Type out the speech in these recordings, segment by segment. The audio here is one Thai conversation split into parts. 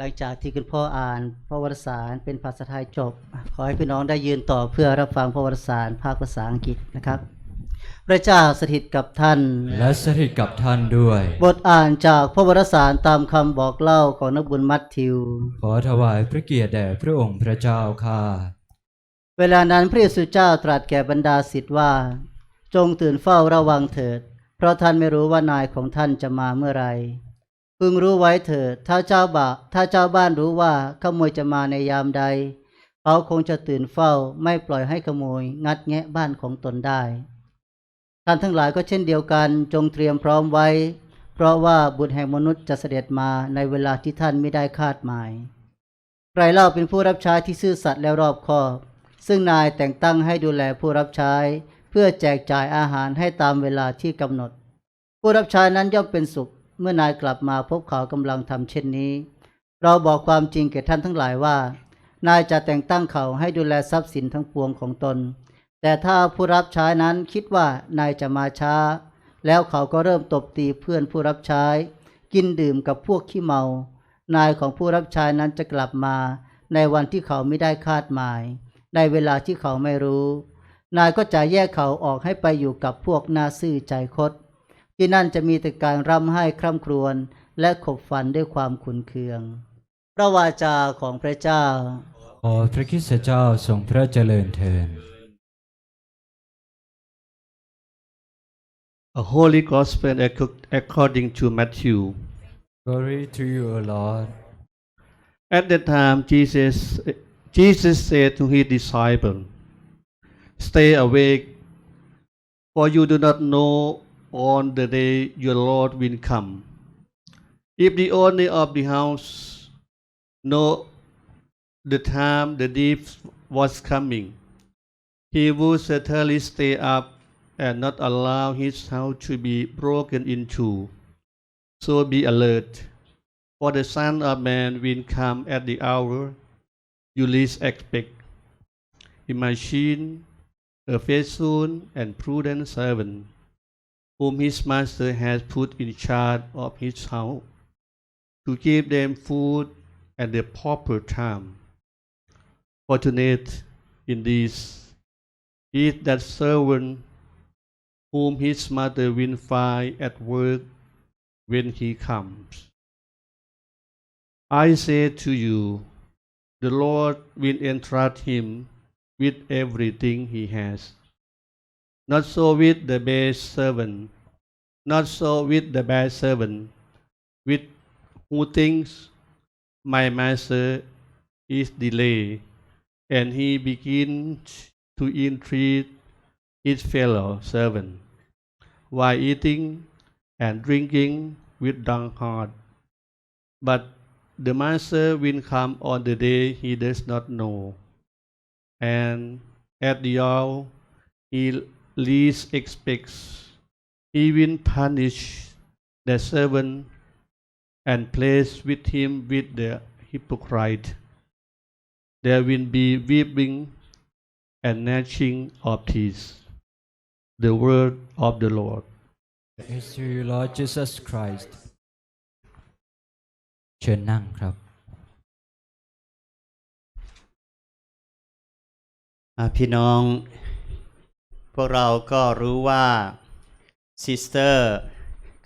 หลังจากที่คุณพ่ออ่านพระวรสารเป็นภาษาไทยจบ ขอให้พี่น้องได้ยืนต่อเพื่อรับฟังพระวรสารภาคภาษาอังกฤษนะครับ พระเจ้าสถิตกับท่าน และสถิตกับท่านด้วย บทอ่านจากพระวรสารตามคำบอกเล่าของนักบุญมัทธิว ขอถวายพระเกียรติแด่พระองค์พระเจ้าข้าเวลานั้นพระเยซูเจ้าตรัสแก่บรรดาศิษย์ว่า จงตื่นเฝ้าระวังเถิด เพราะท่านไม่รู้ว่านายของท่านจะมาเมื่อไหร พึงรู้ไว้เถิดถ้าเจ้าบ่าถ้าเจ้าบ้านรู้ว่าขโมยจะมาในยามใด เขาคงจะตื่นเฝ้าไม่ปล่อยให้ขโมยงัดแงะบ้านของตนได้ ท่านทั้งหลายก็เช่นเดียวกันจงเตรียมพร้อมไว้ เพราะว่าบุตรแห่งมนุษย์จะเสด็จมาในเวลาที่ท่านไม่ได้คาดหมาย ใครเล่าเป็นผู้รับใช้ที่ซื่อสัตย์และรอบคอบ ซึ่งนายแต่งตั้งให้ดูแลผู้รับใช้ เพื่อแจกจ่ายอาหารให้ตามเวลาที่กำหนด ผู้รับใช้นั้นย่อมเป็นสุข เมื่อนายกลับมาพบเขากำลังทำเช่นนี้ เราบอกความจริงแก่ท่านทั้งหลายว่า นายจะแต่งตั้งเขาให้ดูแลทรัพย์สินทั้งปวงของตน แต่ถ้าผู้รับใช้นั้นคิดว่านายจะมาช้า แล้วเขาก็เริ่มตบตีเพื่อนผู้รับใช้ กินดื่มกับพวกขี้เมา นายของผู้รับใช้นั้นจะกลับมา ในวันที่เขาไม่ได้คาดหมาย ในเวลาที่เขาไม่รู้ นายก็จะแยกเขาออกให้ไปอยู่กับพวกนาซื่อใจคด ที่นั่นจะมีแต่การร่ำไห้คร่ำครวญและขบฝันด้วยความขุนเคือง พระวาจาของพระเจ้า ขอพระคริสตเจ้าทรงพระเจริญเทิน A holy gospel acco- according to Matthew. Glory to you, O Lord. At that time, Jesus, Jesus said to his disciples, Stay awake, for you do not know on the day your Lord will come. If the owner of the house know the time the thief was coming, he would certainly stay up and not allow his house to be broken into. So be alert, for the Son of Man will come at the hour you least expect. Imagine a faithful and prudent servant, whom his master has put in charge of his house, to give them food at the proper time. Fortunate in this is that servant whom his mother will find at work when he comes. I say to you, the Lord will entrust him with everything he has. Not so with the best servant, not so with the bad servant, with who thinks my master is delayed, and he begins to entreat his fellow servant while eating and drinking with drunkard. But the master will come on the day he does not know, and at the hour he least expects, he will punish the servant and place with him with the hypocrite. There will be weeping and gnashing of teeth. The word of the Lord. Praise to you, Lord Jesus Christ เชิญนั่งครับ อ่ะพี่น้องพ วกเราก็รู้ว่าซิสเตอร์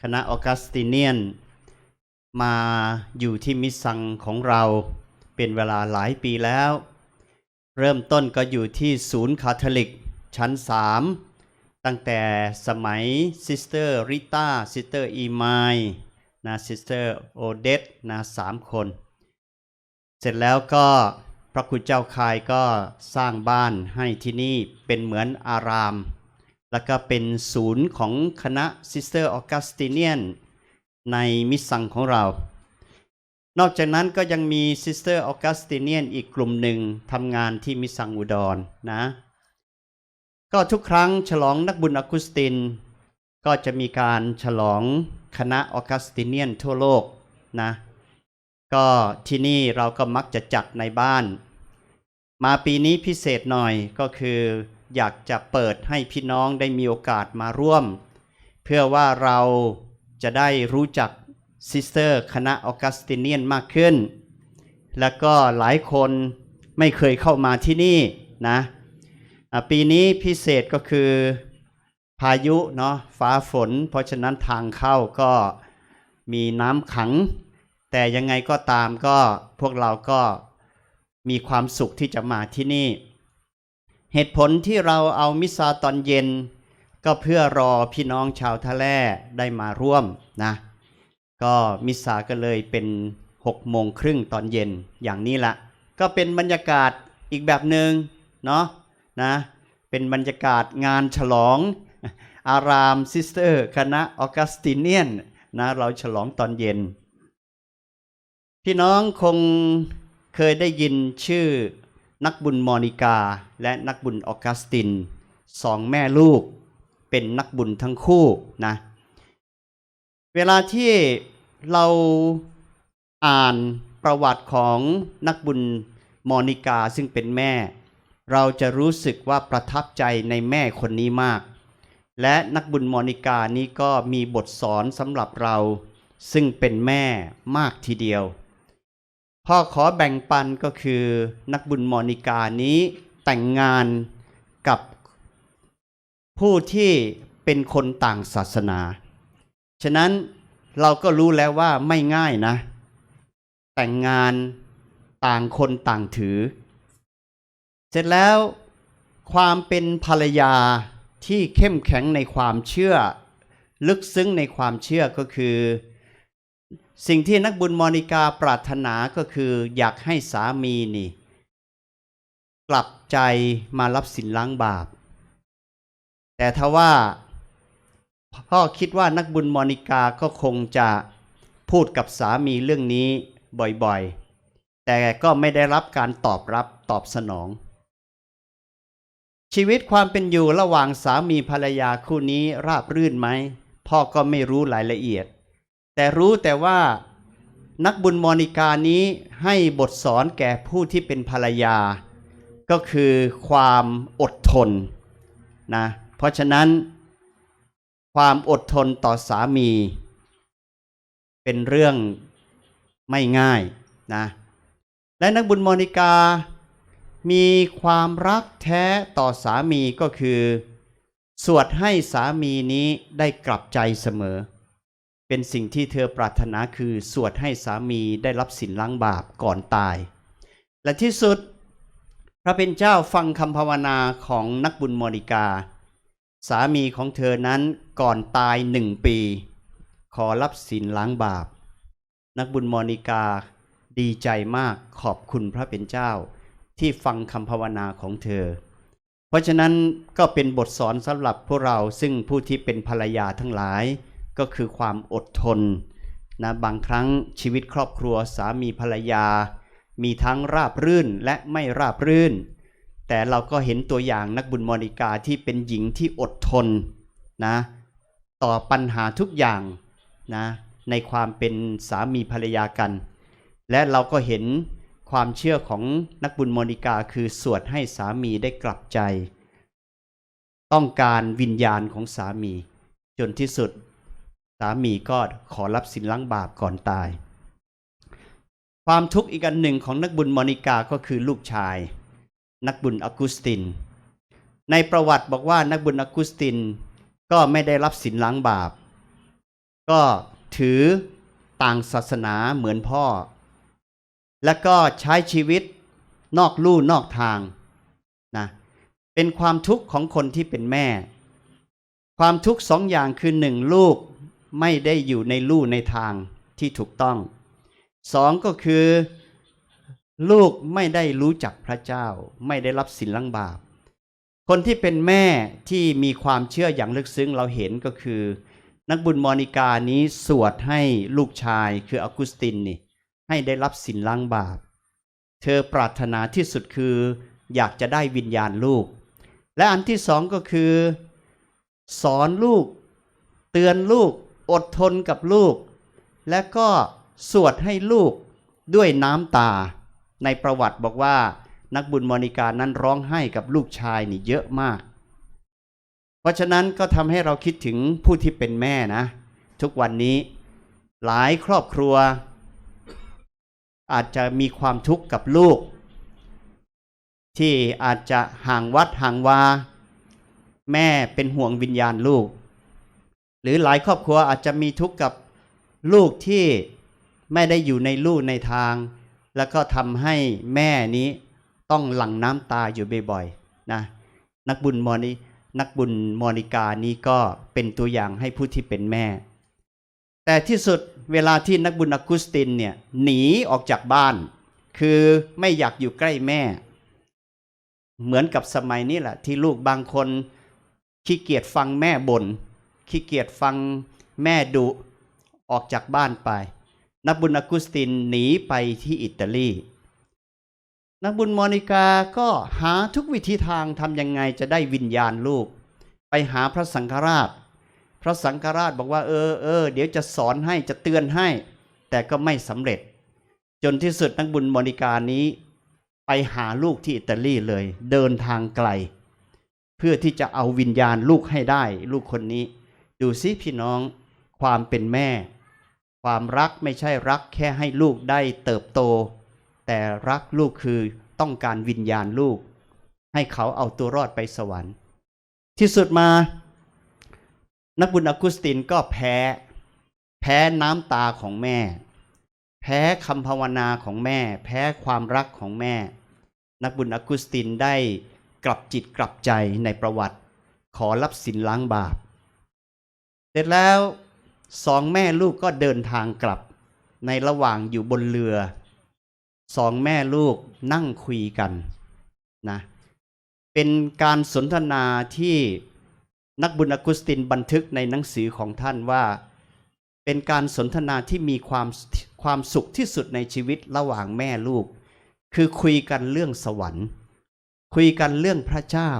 คณะออกัสติเนียน มาอยู่ที่มิสซังของเราเป็นเวลาหลายปีแล้ว เริ่มต้นก็อยู่ที่ศูนย์คาทอลิกชั้น 3 ตั้งแต่สมัยซิสเตอร์ริต้าซิสเตอร์อีมายนะซิสเตอร์โอเดตนะสามคน เสร็จแล้วก็ พระคุณเจ้าคายก็สร้างบ้านให้ที่นี่เป็นเหมือนอาราม แล้วก็เป็นศูนย์ของคณะซิสเตอร์ออกัสติเนียนในมิสซังของเรา นอกจากนั้นก็ยังมีซิสเตอร์ออกัสติเนียนอีกกลุ่มหนึ่งทำงานที่มิสซังอุดรนะก็ทุกครั้งฉลองนักบุญอกุสติน ก็จะมีการฉลองคณะออกัสติเนียนทั่วโลกนะ ก็ที่นี่เราก็มักจะจัดในบ้าน มาปีนี้พิเศษหน่อยก็คือ อยากจะเปิดให้พี่น้องได้มีโอกาสมาร่วม เพื่อว่าเราจะได้รู้จักซิสเตอร์คณะออกัสติเนียนมากขึ้น แล้วก็หลายคนไม่เคยเข้ามาที่นี่นะอะปีนี้พิเศษก็คือพายุเนาะฟ้าฝน เพราะฉะนั้นทางเข้าก็มีน้ำขัง แต่ยังไงก็ตามก็พวกเราก็มีความสุขที่จะมาที่นี่ เหตุผลที่เราเอามิสซาตอนเย็น ก็เพื่อรอพี่น้องชาวทะแล่ได้มาร่วมนะ ก็มิสซาก็เลยเป็น6โมงครึ่งตอนเย็นอย่างนี้ละก็เป็นบรรยากาศอีกแบบหนึ่งเนาะนะเป็นบรรยากาศงานฉลอง อารามซิสเตอร์ คณะออกัสติเนียนนะเราฉลองตอนเย็น พี่น้องคงเคยได้ยินชื่อนักบุญมอนิกาและนักบุญออกัสตินสองแม่ลูกเป็นนักบุญทั้งคู่นะเวลาที่เราอ่านประวัติของนักบุญมอนิกาซึ่งเป็นแม่ เราจะรู้สึกว่าประทับใจในแม่คนนี้มาก และนักบุญมอนิกานี้ก็มีบทสอนสำหรับเรา ซึ่งเป็นแม่มากทีเดียว พ่อขอแบ่งปันก็คือนักบุญมอนิกานี้แต่งงานกับผู้ที่เป็นคนต่างศาสนา ฉะนั้นเราก็รู้แล้วว่าไม่ง่ายนะ แต่งงานต่างคนต่างถือ เสร็จแล้วความเป็นภรรยาที่เข้มแข็งในความเชื่อ ลึกซึ้งในความเชื่อก็คือ สิ่งที่นักบุญมอนิกาปรารถนาก็คืออยากให้สามีนี่ กลับใจมารับสินล้างบาป แต่ทว่าพ่อคิดว่านักบุญมอนิกาก็คงจะพูดกับสามีเรื่องนี้บ่อยๆ แต่ก็ไม่ได้รับการตอบรับตอบสนอง ชีวิตความเป็นอยู่ระหว่างสามีภรรยาคู่นี้ราบรื่นไหม พ่อก็ไม่รู้รายละเอียด แต่รู้แต่ว่านักบุญมอนิกานี้ให้บทสอนแก่ผู้ที่เป็นภรรยา ก็คือความอดทนนะเพราะฉะนั้น ความอดทนต่อสามี เป็นเรื่องไม่ง่ายนะและนักบุญมอนิกา มีความรักแท้ต่อสามีก็คือ สวดให้สามีนี้ได้กลับใจเสมอ เป็นสิ่งที่เธอปรารถนาคือสวดให้สามีได้รับสินล้างบาปก่อนตาย และที่สุด พระเป็นเจ้าฟังคำภาวนาของนักบุญมอนิกา สามีของเธอนั้นก่อนตายหนึ่งปี ขอรับสินล้างบาป นักบุญมอนิกาดีใจมากขอบคุณพระเป็นเจ้า ที่ฟังคำภาวนาของเธอ เพราะฉะนั้นก็เป็นบทสอนสำหรับพวกเราซึ่งผู้ที่เป็นภรรยาทั้งหลาย ก็คือความอดทนนะบางครั้งชีวิตครอบครัวสามีภรรยา มีทั้งราบรื่นและไม่ราบรื่น แต่เราก็เห็นตัวอย่างนักบุญมอนิกาที่เป็นหญิงที่อดทนนะต่อปัญหาทุกอย่างนะในความเป็นสามีภรรยากัน และเราก็เห็นความเชื่อของนักบุญมอนิกาคือสวดให้สามีได้กลับใจ ต้องการวิญญาณของสามี จนที่สุดามีก็ขอรับสินล้างบาปก่อนตาย ความทุกข์อีกอันหนึ่งของนักบุญมอนิกาก็คือลูกชาย นักบุญอกุสติน ในประวัติบอกว่านักบุญอกุสตินก็ไม่ได้รับสินล้างบาป ก็ถือต่างศาสนาเหมือนพ่อ และก็ใช้ชีวิตนอกลู่นอกทางนะเป็นความทุกข์ของคนที่เป็นแม่ ความทุกข์สองอย่างคือหนึ่งลูก ไม่ได้อยู่ในลู่ในทางที่ถูกต้องสองก็คือ ลูกไม่ได้รู้จักพระเจ้า ไม่ได้รับสินล้างบาป คนที่เป็นแม่ที่มีความเชื่ออย่างลึกซึ้งเราเห็นก็คือ นักบุญมอนิกานี้สวดให้ลูกชายคือออกุสตินนี่ให้ได้รับสินล้างบาป เธอปรารถนาที่สุดคือ อยากจะได้วิญญาณลูก และอันที่สองก็คือ สอนลูก เตือนลูก อดทนกับลูก และก็สวดให้ลูกด้วยน้ำตา ในประวัติบอกว่า นักบุญมอนิกานั้นร้องไห้กับลูกชายนี่เยอะมาก เพราะฉะนั้นก็ทำให้เราคิดถึงผู้ที่เป็นแม่นะ ทุกวันนี้หลายครอบครัว อาจจะมีความทุกข์กับลูก ที่อาจจะห่างวัดห่างวาแม่เป็นห่วงวิญญาณลูก หรือหลายครอบครัวอาจจะมีทุกข์กับลูกที่ไม่ได้อยู่ในลู่ในทาง แล้วก็ทำให้แม่นี้ต้องหลั่งน้ำตาอยู่บ่อยๆนะนักบุญมอนินักบุญมอนิกานี้ก็เป็นตัวอย่างให้ผู้ที่เป็นแม่ แต่ที่สุดเวลาที่นักบุญอกุสตินเนี่ยหนีออกจากบ้าน คือไม่อยากอยู่ใกล้แม่ เหมือนกับสมัยนี้แหละที่ลูกบางคนขี้เกียจฟังแม่บน่น ขี้เกียจฟังแม่ดุออกจากบ้านไป นักบุญอากุสตินหนีไปที่อิตาลี นักบุญมอนิกาก็หาทุกวิธีทางทำยังไงจะได้วิญญาณลูก ไปหาพระสังฆราช พระสังฆราชบอกว่าเออเออเดี๋ยวจะสอนให้จะเตือนให้ แต่ก็ไม่สำเร็จ จนที่สุดนักบุญมอนิกานี้ ไปหาลูกที่อิตาลีเลย เดินทางไกล เพื่อที่จะเอาวิญญาณลูกให้ได้ ลูกคนนี้ ดูสิพี่น้องความเป็นแม่ ความรักไม่ใช่รักแค่ให้ลูกได้เติบโต แต่รักลูกคือต้องการวิญญาณลูก ให้เขาเอาตัวรอดไปสวรรค์ ที่สุดมา นักบุญอกุสตินก็แพ้ แพ้น้ำตาของแม่ แพ้คำภาวนาของแม่ แพ้ความรักของแม่ นักบุญอกุสตินได้กลับจิตกลับใจในประวัติ ขอรับสินล้างบาป เสร็จแล้วสองแม่ลูกก็เดินทางกลับ ในระหว่างอยู่บนเรือ สองแม่ลูกนั่งคุยกันนะเป็นการสนทนาที่นักบุญอกุสตินบันทึกในหนังสือของท่านว่า เป็นการสนทนาที่มีความความสุขที่สุดในชีวิตระหว่างแม่ลูก คือคุยกันเรื่องสวรรค์ คุยกันเรื่องพระเจ้า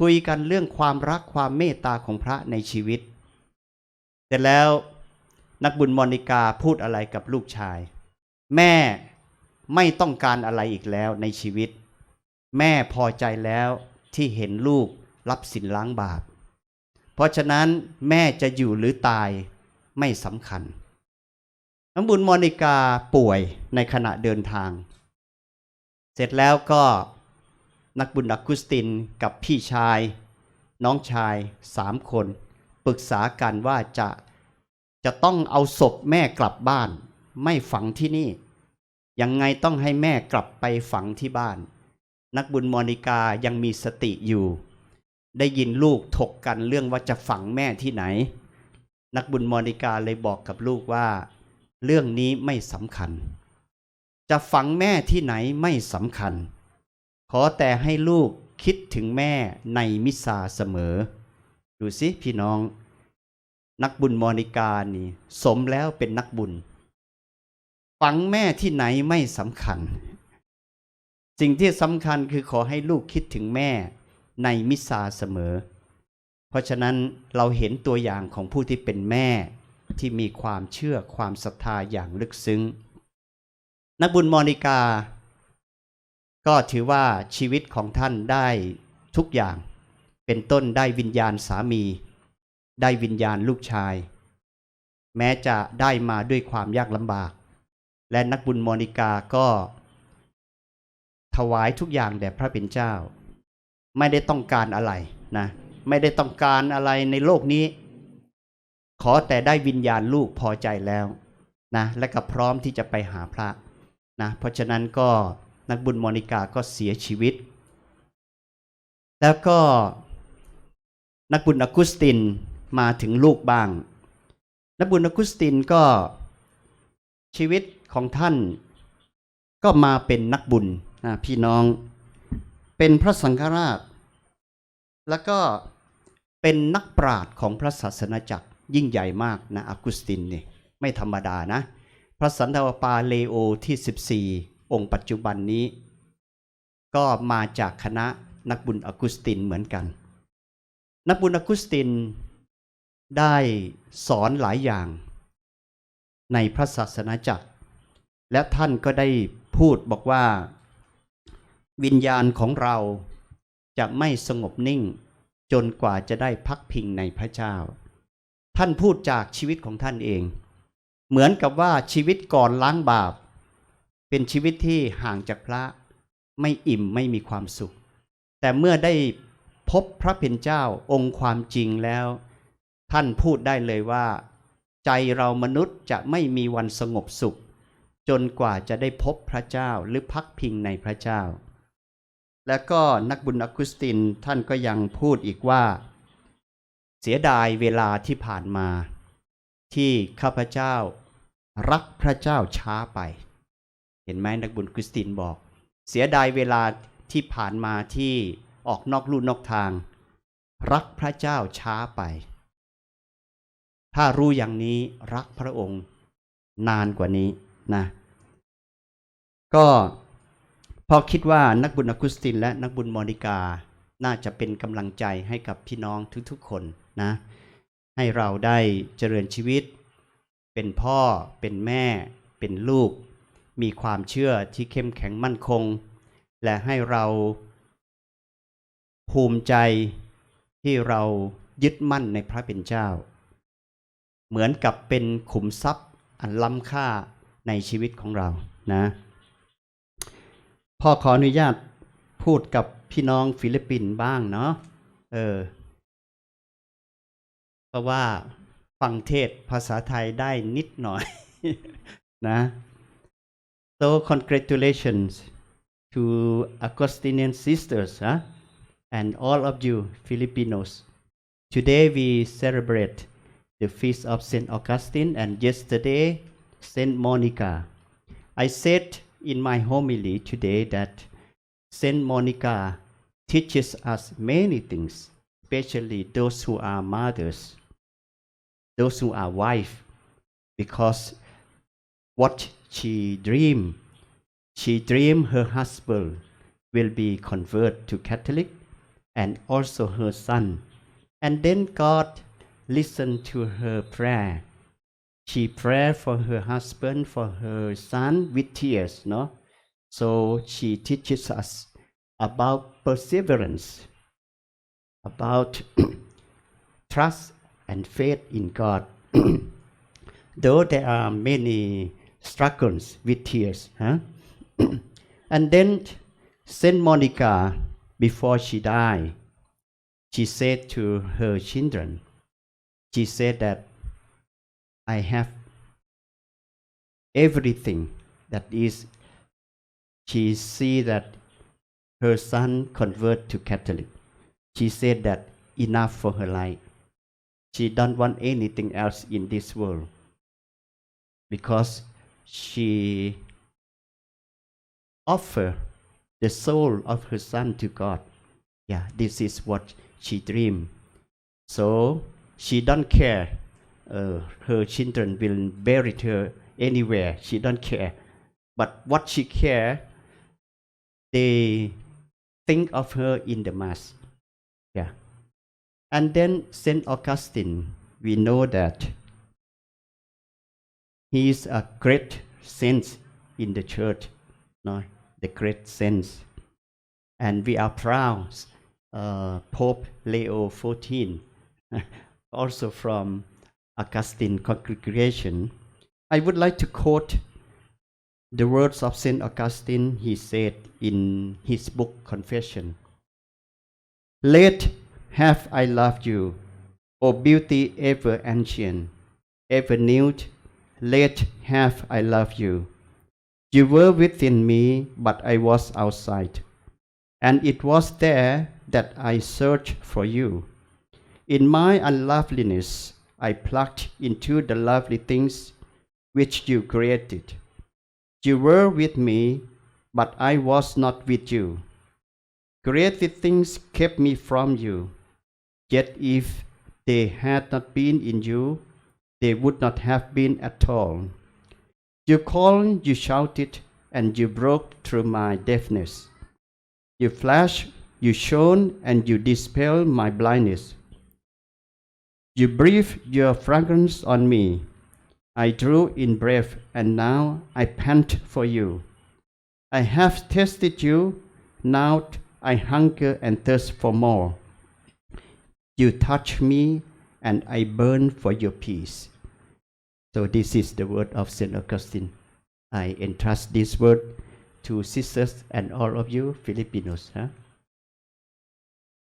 คุยกันเรื่องความรักความเมตตาของพระในชีวิต เสร็จแล้วนักบุญมอนิกาพูดอะไรกับลูกชาย แม่ไม่ต้องการอะไรอีกแล้วในชีวิต แม่พอใจแล้วที่เห็นลูกรับสินล้างบาป เพราะฉะนั้นแม่จะอยู่หรือตายไม่สำคัญน้ำบุญมอนิกาป่วยในขณะเดินทาง เสร็จแล้วก็นักบุญอกุสตินกับพี่ชาย น้องชายสามคน ปรึกษากันว่าจะจะต้องเอาศพแม่กลับบ้าน ไม่ฝังที่นี่ ยังไงต้องให้แม่กลับไปฝังที่บ้าน นักบุญมอนิกายังมีสติอยู่ ได้ยินลูกถกกันเรื่องว่าจะฝังแม่ที่ไหน นักบุญมอนิกาเลยบอกกับลูกว่า เรื่องนี้ไม่สำคัญ จะฝังแม่ที่ไหนไม่สำคัญ ขอแต่ให้ลูกคิดถึงแม่ในมิสาเสมอ ดูสิพี่น้อง นักบุญมอนิกานี่ สมแล้วเป็นนักบุญ ฝังแม่ที่ไหนไม่สำคัญ สิ่งที่สำคัญคือขอให้ลูกคิดถึงแม่ในมิสาเสมอ เพราะฉะนั้นเราเห็นตัวอย่างของผู้ที่เป็นแม่ที่มีความเชื่อความศรัทธาอย่างลึกซึ้ง นักบุญมอนิกา ก็ถือว่าชีวิตของท่านได้ทุกอย่าง เป็นต้นได้วิญญาณสามี ได้วิญญาณลูกชาย แม้จะได้มาด้วยความยากลำบาก และนักบุญมอนิกาก็ ถวายทุกอย่างแด่พระเป็นเจ้า ไม่ได้ต้องการอะไรนะไม่ได้ต้องการอะไรในโลกนี้ ขอแต่ได้วิญญาณลูกพอใจแล้วนะและก็พร้อมที่จะไปหาพระนะเพราะฉะนั้นก็นักบุญมอนิกาก็เสียชีวิต แล้วก็ นักบุญอกุสตินมาถึงลูกบ้าง นักบุญอกุสตินก็ชีวิตของท่าน ก็มาเป็นนักบุญนะพี่น้อง เป็นพระสังฆราช แล้วก็เป็นนักปราชญ์ของพระศาสนาจักรยิ่งใหญ่มากนะอกุสตินนี่ไม่ธรรมดานะ พระสันตะวปาเลโอที่ 14 องค์ปัจจุบันนี้ ก็มาจากคณะนักบุญอกุสตินเหมือนกัน นักบุญอกุสตินได้สอนหลายอย่างในพระศาสนาจักร และท่านก็ได้พูดบอกว่า วิญญาณของเราจะไม่สงบนิ่ง จนกว่าจะได้พักพิงในพระเจ้า ท่านพูดจากชีวิตของท่านเอง เหมือนกับว่าชีวิตก่อนล้างบาป เป็นชีวิตที่ห่างจากพระไม่อิ่มไม่มีความสุข แต่เมื่อได้ พบพระเป็นเจ้าองค์ความจริงแล้ว ท่านพูดได้เลยว่า ใจเรามนุษย์จะไม่มีวันสงบสุข จนกว่าจะได้พบพระเจ้าหรือพักพิงในพระเจ้า และก็นักบุญอกุสตินท่านก็ยังพูดอีกว่า เสียดายเวลาที่ผ่านมา ที่ข้าพเจ้ารักพระเจ้าช้าไป เห็นไหมนักบุญคริสตินบอก เสียดายเวลาที่ผ่านมาที่ ออกนอกลู่นอกทาง รักพระเจ้าช้าไป ถ้ารู้อย่างนี้รักพระองค์นานกว่านี้นะ ก็พอคิดว่านักบุญอกุสติน และนักบุญมอนิกา น่าจะเป็นกำลังใจให้กับพี่น้องทุกๆคนนะ ให้เราได้เจริญชีวิต เป็นพ่อ เป็นแม่ เป็นลูก มีความเชื่อที่เข้มแข็งมั่นคง และให้เรา ภูมิใจที่เรายึดมั่นในพระเป็นเจ้า เหมือนกับเป็นขุมทรัพย์อันล้ำค่าในชีวิตของเรานะพ่อขออนุญาตพูดกับพี่น้องฟิลิปปินส์บ้างเนาะเออเพราะว่าฟังเทศภาษาไทยได้นิดหน่อยนะ so congratulations to Augustinian sisters huh? And all of you Filipinos. Today we celebrate the feast of Saint Augustine and yesterday Saint Monica. I said in my homily today that Saint Monica teaches us many things especially those who are mothers those who are wife because what she dream she dream her husband will be converted to catholic and also her son and then god listened to her prayer she prayed for her husband for her son with tears no so she teaches us about perseverance about trust and faith in God. Though there are many struggles with tears, huh? and then Saint Monica, before she died, she said to her children, she said that I have everything that is. She see that her son convert to Catholic. She said that enough for her life. She don't want anything else in this world because she offer the soul of her son to God. Yeah, this is what she dream. So she don't care. Uh, her children will bury her anywhere. She don't care. But what she care, they think of her in the mass. Yeah. And then Saint Augustine, we know that he is a great saint in the church, no, the great saints. and we are proud. Uh, Pope Leo XIV, also from Augustine congregation. I would like to quote the words of Saint Augustine. He said in his book Confession. Late have I loved you, O beauty ever ancient, ever new. Late have I loved you. You were within me, but I was outside, and it was there that I searched for you. In my unloveliness, I plucked into the lovely things which you created. You were with me, but I was not with you. Created things kept me from you. Yet if they had not been in you, they would not have been at all. You called, you shouted, and you broke through my deafness. You flashed, you shone, and you dispelled my blindness. You breathed your fragrance on me. I drew in breath, and now I pant for you. I have tasted you, now I hunger and thirst for more. You touch me, and I burn for your peace. So, this is the word of St. Augustine. I entrust this word to sisters and all of you Filipinos. Huh?